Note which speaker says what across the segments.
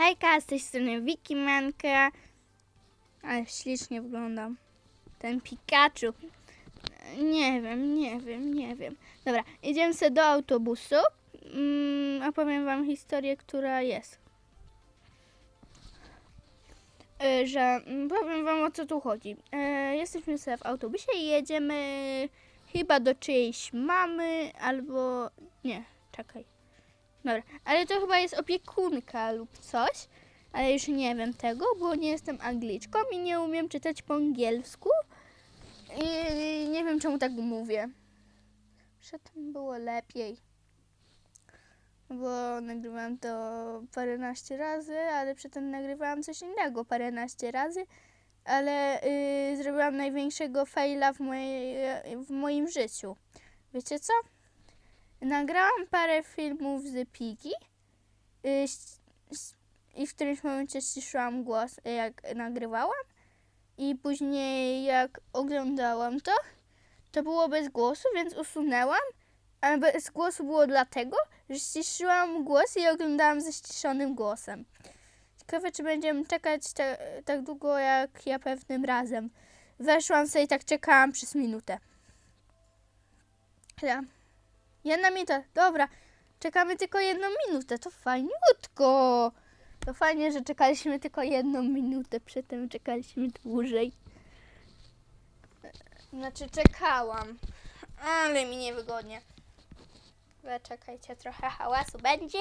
Speaker 1: Hejka, z tej strony Wiki Manka. Ale ślicznie wyglądam. Ten Pikachu. Nie wiem, nie wiem, nie wiem. Dobra, idziemy sobie do autobusu. Mm, opowiem wam historię, która jest. E, że mm, powiem wam o co tu chodzi. E, jesteśmy sobie w autobusie i jedziemy chyba do czyjejś mamy albo... Nie, czekaj. Dobra, ale to chyba jest opiekunka lub coś, ale już nie wiem tego, bo nie jestem Angliczką i nie umiem czytać po angielsku. I nie wiem czemu tak mówię. Przedtem było lepiej. Bo nagrywałam to paręnaście razy, ale przedtem nagrywałam coś innego paręnaście razy, ale yy, zrobiłam największego faila w, mojej, w moim życiu. Wiecie co? Nagrałam parę filmów z Piki y, ś- i w którymś momencie ściszyłam głos, y, jak nagrywałam. I później, jak oglądałam to, to było bez głosu, więc usunęłam. A bez głosu było dlatego, że ściszyłam głos i oglądałam ze ściszonym głosem. Ciekawe, czy będziemy czekać ta, tak długo, jak ja pewnym razem. Weszłam sobie i tak czekałam przez minutę. Ja. Jedna minuta, dobra. Czekamy tylko jedną minutę, to fajniutko. To fajnie, że czekaliśmy tylko jedną minutę, przedtem czekaliśmy dłużej. Znaczy czekałam, ale mi niewygodnie. Dobra, czekajcie, trochę hałasu będzie.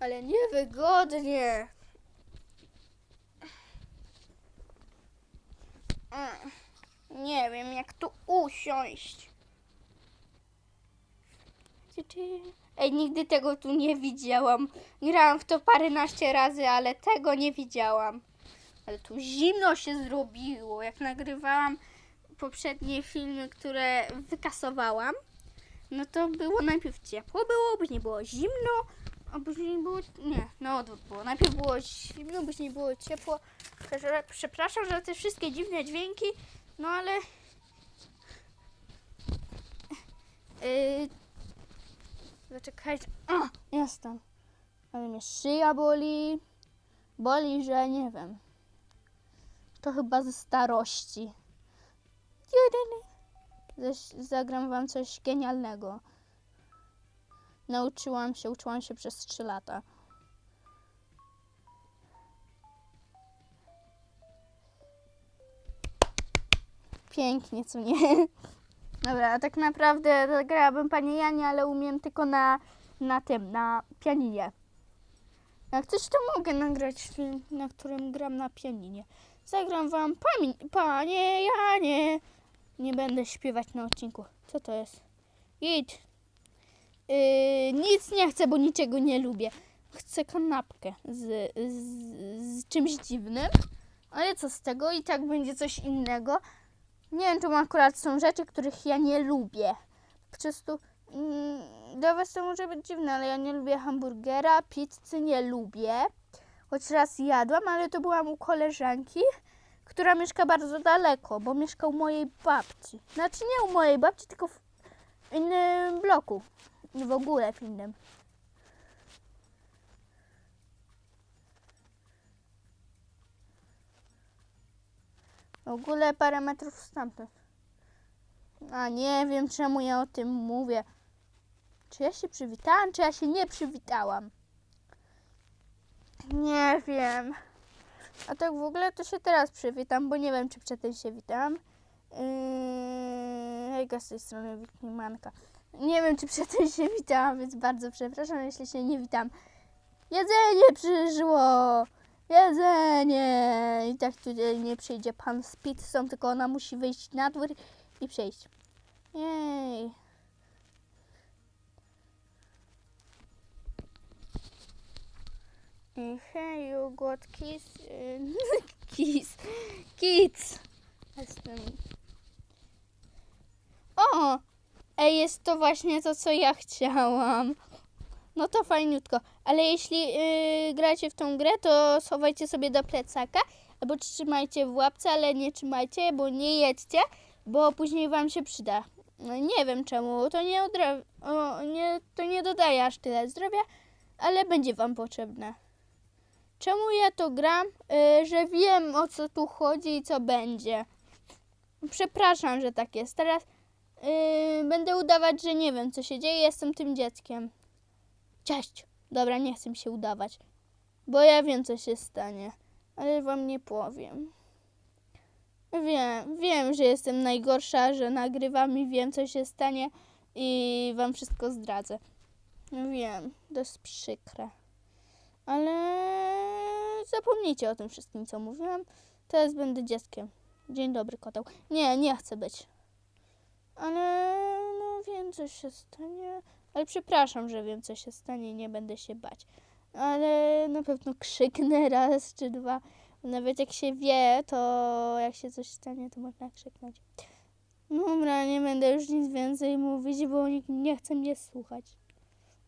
Speaker 1: Ale niewygodnie. Mm, Nie wiem, jak tu usiąść. Ej, nigdy tego tu nie widziałam. Grałam w to paręnaście razy, ale tego nie widziałam. Ale tu zimno się zrobiło. Jak nagrywałam poprzednie filmy, które wykasowałam, no to było najpierw ciepło było, później było zimno, a później było... Nie, no odwrót było. Najpierw było zimno, później było ciepło. Przepraszam za te wszystkie dziwne dźwięki, no ale... Yy, Zaczekajcie. O, jestem. Ale mnie szyja boli. Boli, że nie wiem. To chyba ze starości. Zagram wam coś genialnego. Nauczyłam się, uczyłam się przez 3 lata. Pięknie, co nie? Dobra, tak naprawdę zagrałabym Panie Janie, ale umiem tylko na, na tym, na pianinie. Jak coś, to mogę nagrać film, na którym gram na pianinie. Zagram wam Panie Janie. Nie będę śpiewać na odcinku. Co to jest? Idź. Yy, nic nie chcę, bo niczego nie lubię. Chcę kanapkę z, z, z czymś dziwnym. Ale co z tego? I tak będzie coś innego. Nie wiem, czemu akurat są rzeczy, których ja nie lubię. Po prostu mm, dla was to może być dziwne, ale ja nie lubię hamburgera, pizzy nie lubię. Choć raz jadłam, ale to byłam u koleżanki, która mieszka bardzo daleko, bo mieszka u mojej babci. Znaczy nie u mojej babci, tylko w innym bloku. W ogóle w innym. W ogóle parę metrów stamtąd. A nie wiem, czemu ja o tym mówię. Czy ja się przywitałam, czy ja się nie przywitałam? Nie wiem. A tak w ogóle to się teraz przywitam, bo nie wiem, czy przedtem się witam. Yy, hejka z tej strony Wiknimanka. Nie wiem, czy przedtem się witałam, więc bardzo przepraszam, jeśli się nie witam. Jedzenie przyszło! Jedzenie! I tak tutaj nie przyjdzie pan z pizzą, tylko ona musi wyjść na dwór i przejść. Jej. Hey, you got kiss? kiss. Kids. Jestem. O! Ej, jest to właśnie to, co ja chciałam. No to fajniutko. Ale jeśli yy, gracie w tą grę, to schowajcie sobie do plecaka albo trzymajcie w łapce, ale nie trzymajcie, bo nie jedźcie, bo później wam się przyda. Nie wiem czemu, to nie, o, nie, to nie dodaje aż tyle zdrowia, ale będzie wam potrzebne. Czemu ja to gram? Y, że wiem o co tu chodzi i co będzie. Przepraszam, że tak jest. Teraz y, będę udawać, że nie wiem co się dzieje. Jestem tym dzieckiem. Cześć. Dobra, nie chcę się udawać. Bo ja wiem co się stanie. Ale wam nie powiem. Wiem, wiem, że jestem najgorsza, że nagrywam i wiem co się stanie i wam wszystko zdradzę. Wiem, to jest przykre. Ale zapomnijcie o tym wszystkim, co mówiłam. Teraz będę dzieckiem. Dzień dobry, koteł. Nie, nie chcę być. Ale no wiem, co się stanie. Ale przepraszam, że wiem, co się stanie nie będę się bać. Ale na pewno krzyknę raz czy dwa. Nawet jak się wie, to jak się coś stanie, to można krzyknąć. Dobra, nie będę już nic więcej mówić, bo nikt nie chce mnie słuchać.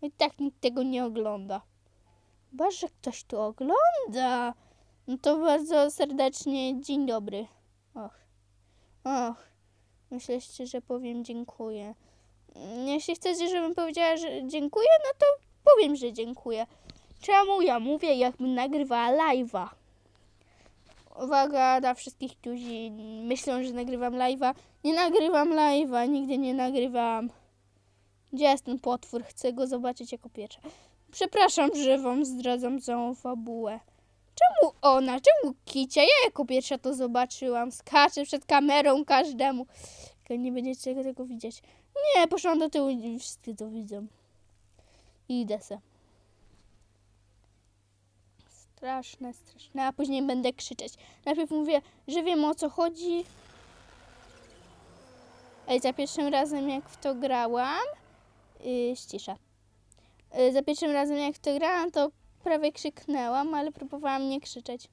Speaker 1: I tak nikt tego nie ogląda. Chyba, że ktoś tu ogląda. No to bardzo serdecznie dzień dobry. Och, och. Myśleliście, że powiem dziękuję. Mm, Jeśli chcecie, żebym powiedziała, że dziękuję, no to powiem, że dziękuję. Czemu ja mówię, jakbym nagrywała live'a? Uwaga dla wszystkich, którzy myślą, że nagrywam live'a. Nie nagrywam live'a, nigdy nie nagrywam. Gdzie jest ten potwór? Chcę go zobaczyć jako pierwsza. Przepraszam, że wam zdradzam całą fabułę. Czemu ona? Czemu Kicia? Ja jako pierwsza to zobaczyłam. Skaczę przed kamerą każdemu. Tylko nie będziecie tego widzieć. Nie, poszłam do tyłu i wszyscy to widzą. I idę se. Straszne, straszne. A później będę krzyczeć. Najpierw mówię, że wiem o co chodzi. Ej, za pierwszym razem jak w to grałam, yy, ścisza. Yy, za pierwszym razem jak w to grałam, to prawie krzyknęłam, ale próbowałam nie krzyczeć.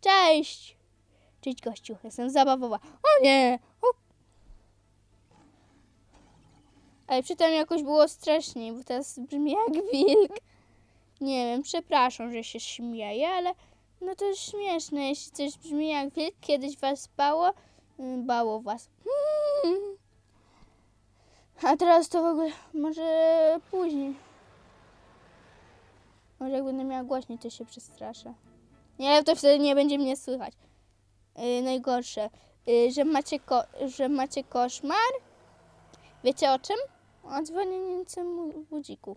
Speaker 1: Cześć! Cześć gościu, jestem zabawowa. O nie! O. Ale przy tym jakoś było straszniej, bo teraz brzmi jak wilk. Nie wiem, przepraszam, że się śmieję, ale no to jest śmieszne. Jeśli coś brzmi jak wilk, kiedyś was bało, y, bało was. A teraz to w ogóle może później. Może jak będę miała głośniej, to się przestraszę. Nie, to wtedy nie będzie mnie słychać. Yy, najgorsze, yy, że, macie że macie koszmar. Wiecie o czym? O dzwoniącym budziku.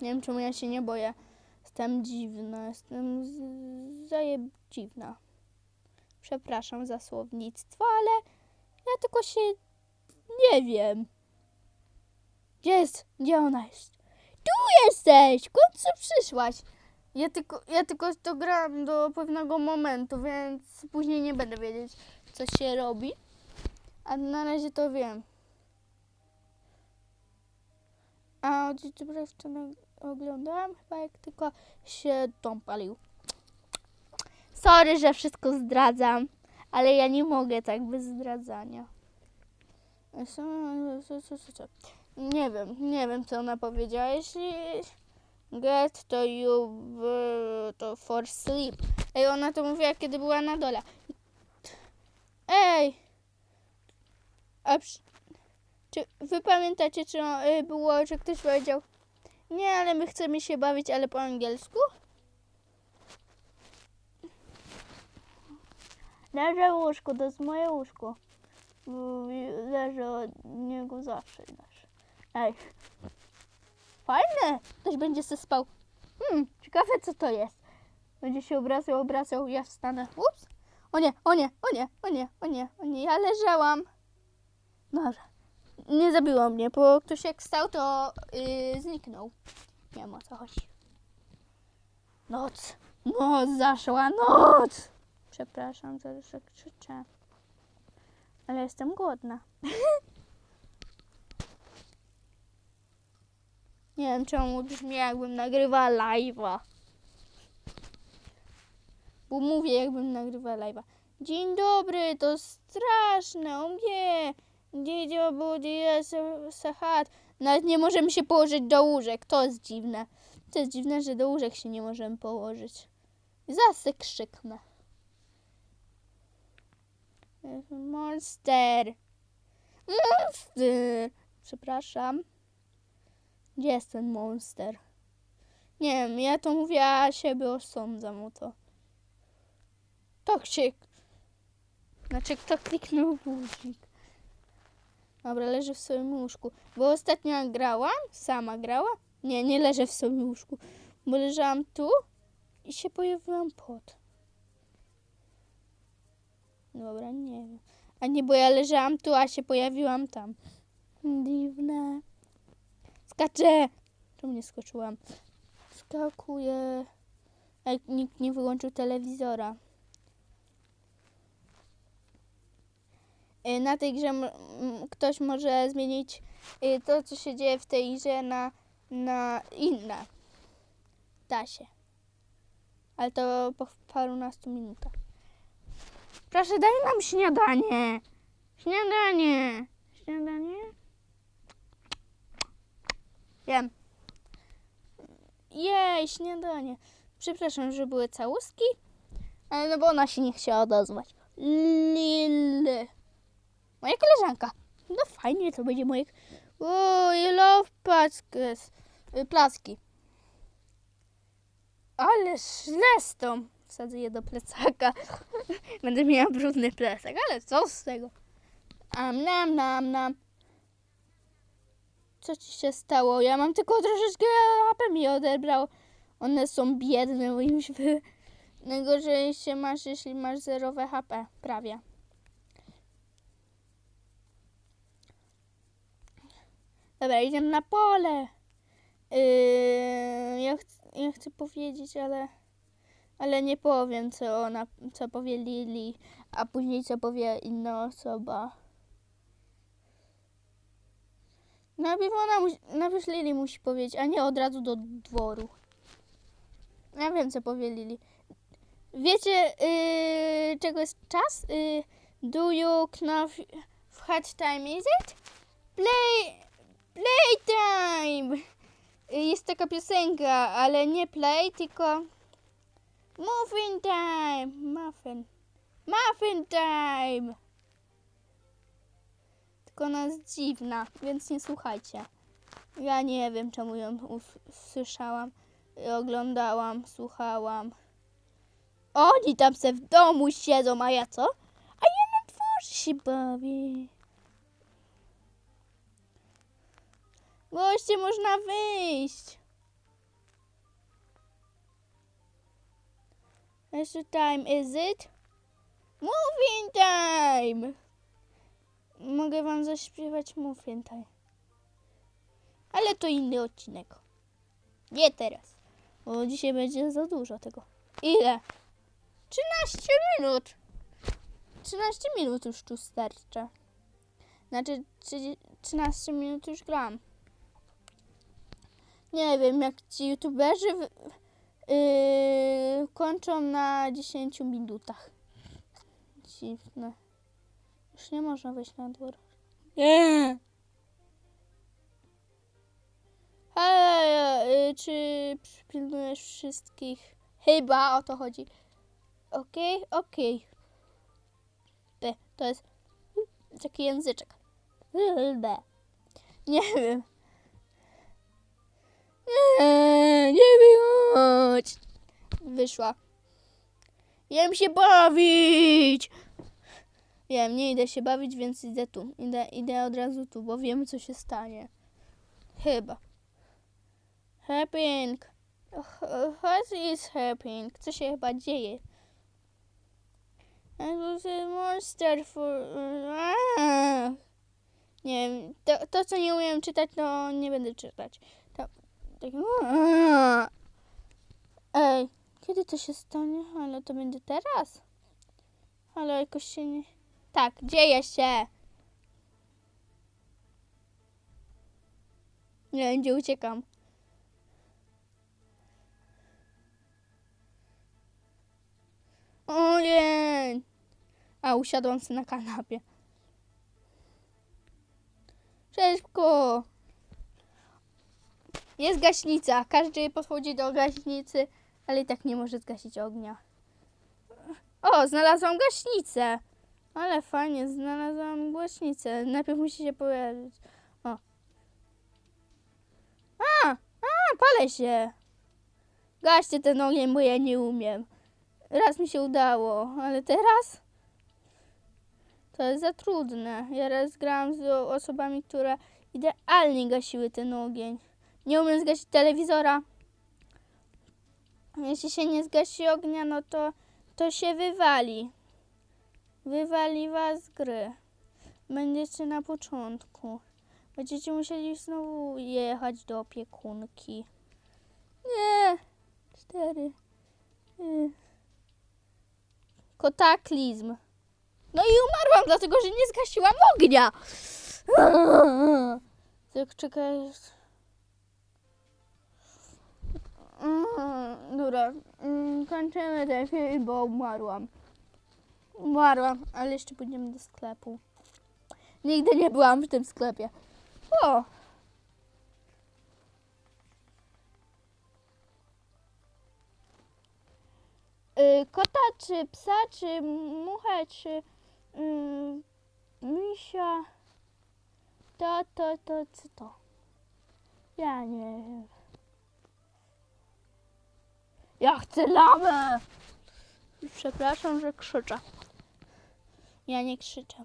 Speaker 1: Nie wiem, czemu ja się nie boję. Jestem dziwna, jestem zajeb dziwna. Przepraszam za słownictwo, ale ja tylko się nie wiem. Gdzie jest? Gdzie ona jest? Tu jesteś! W końcu przyszłaś. Ja tylko, ja tylko to gram do pewnego momentu, więc później nie będę wiedzieć, co się robi. A na razie to wiem. A od YouTubera wczoraj oglądałam chyba jak tylko się dom palił. Sorry, że wszystko zdradzam, ale ja nie mogę tak bez zdradzania. Co, co, co, co? Nie wiem, nie wiem co ona powiedziała. Jeśli get to you to for sleep. Ej, ona to mówiła kiedy była na dole. Ej! A przy, czy wy pamiętacie, czy y, było, że ktoś powiedział nie, ale my chcemy się bawić, ale po angielsku? Leżę w łóżku, to jest moje łóżko. Leżę od niego zawsze. Leżę. Ej. Fajne! Ktoś będzie se spał. Hmm, ciekawe co to jest. Będzie się obracał, obracał, ja wstanę. Ups. O nie, o nie, o nie, o nie, o nie, o nie, ja leżałam. Dobra. Nie zabiło mnie, bo ktoś jak stał, to yy, zniknął. Nie wiem o co chodzi. Noc. Noc zaszła, noc! Przepraszam, za że krzyczę. Ale jestem głodna. Nie wiem czemu brzmi jakbym nagrywała live'a. Bo mówię jakbym nagrywała live'a. Dzień dobry, to straszne, o nie. Dziedzio budzi sahat. Nawet nie możemy się położyć do łóżek. To jest dziwne. To jest dziwne, że do łóżek się nie możemy położyć. Zasy krzyknę. Monster. Monster. Przepraszam. Gdzie jest ten monster? Nie wiem, ja to mówię, a siebie osądzam o to. Toksik. Znaczy, kto kliknął guzik? Dobra, leży w swoim łóżku. Bo ostatnio grałam, sama grała. Nie, nie leżę w swoim łóżku. Bo leżałam tu i się pojawiłam pod. Dobra, nie wiem. A nie, bo ja leżałam tu, a się pojawiłam tam. Dziwne. Skaczę! Czemu nie skoczyłam? Skakuję. Jak nikt nie wyłączył telewizora. Y, Na tej grze ktoś może zmienić y, to, co się dzieje w tej grze na, na inne. Da się. Ale to po parunastu minutach. Proszę, daj nam śniadanie. Śniadanie. Śniadanie? Wiem. Jej, śniadanie. Przepraszam, że były całuski, ale no bo ona się nie chciała odezwać. Lil. Moja koleżanka. No fajnie, to będzie moje... O, I love plackes. y, placki. Ale źle z tą. Wsadzę je do plecaka. Będę miała brudny plecak, ale co z tego? Am, nam, nam, nam. Co ci się stało? Ja mam tylko troszeczkę HP mi odebrał. One są biedne, bo już wy... Najgorzej się masz, jeśli masz zerowe HP. Prawie. Dobra, idziemy na pole. Yy, ja, ch- ja chcę powiedzieć, ale, ale nie powiem, co, ona, co powie Lili, a później co powie inna osoba. Najpierw, ona musi, najpierw Lili musi powiedzieć, a nie od razu do dworu. Ja wiem, co powie Lili. Wiecie, yy, czego jest czas? Yy, do you know w hard time is it? Play, playtime! Y, Jest taka piosenka, ale nie play, tylko muffin time, muffin, muffin time. Tylko ona jest dziwna, więc nie słuchajcie. Ja nie wiem, czemu ją us- słyszałam, y, oglądałam, słuchałam. Oni tam se w domu siedzą, a ja co? A ja na dworze się bawię. Goście, można wyjść. Jeszcze time is it? Moving time! Mogę wam zaśpiewać Moving time. Ale to inny odcinek. Nie teraz. Bo dzisiaj będzie za dużo tego. Ile? 13 minut. 13 minut już tu starcza. Znaczy 30 13 minut już gram. Nie wiem, jak ci youtuberzy w, yy, kończą na 10 minutach. Dziwne. Już nie można wejść na dwór. Nie. Hej, yy, czy przypilnujesz wszystkich? Chyba o to chodzi. Okej, okej. P, To jest taki języczek. B. Nie wiem. Nie, nie wychodź. Wyszła. Jem się bawić. Wiem, nie idę się bawić, więc idę tu. Idę, idę od razu tu, bo wiem, co się stanie. Chyba. Happening. What is happening? Co się chyba dzieje? I was a monster for... Nie wiem, to, to co nie umiem czytać, to nie będę czytać. To, tak... Ej, kiedy to się stanie? Ale to będzie teraz? Ale jakoś się nie... Tak, dzieje się. Nie wiem, gdzie uciekam. O nie! A, usiadłam sobie na kanapie. Szybko! Jest gaśnica. Każdy podchodzi do gaśnicy ale i tak nie może zgasić ognia. O, znalazłam gaśnicę. Ale fajnie, znalazłam głośnicę. Najpierw musi się pojawić. O. A, a, palę się. Gaście ten ogień, bo ja nie umiem. Raz mi się udało, ale teraz to jest za trudne. Ja raz grałam z osobami, które idealnie gasiły ten ogień. Nie umiem zgasić telewizora. Jeśli się nie zgasi ognia, no to, to się wywali. Wywali was z gry. Będziecie na początku. Będziecie musieli znowu jechać do opiekunki. Nie. Cztery. Y. Kotaklizm. No i umarłam, dlatego że nie zgasiłam ognia. Tak, czekaj. Mm, Dobra, mm, kończymy ten film, bo umarłam. Umarłam, ale jeszcze pójdziemy do sklepu. Nigdy nie byłam w tym sklepie. O! Y, Kota, czy psa, czy muchę, czy mm, misia? To, to, to, co to? Ja nie wiem. Ja chcę lawę! Przepraszam, że krzyczę. Ja nie krzyczę.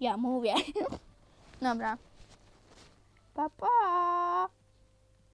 Speaker 1: Ja mówię. Dobra. Pa, pa.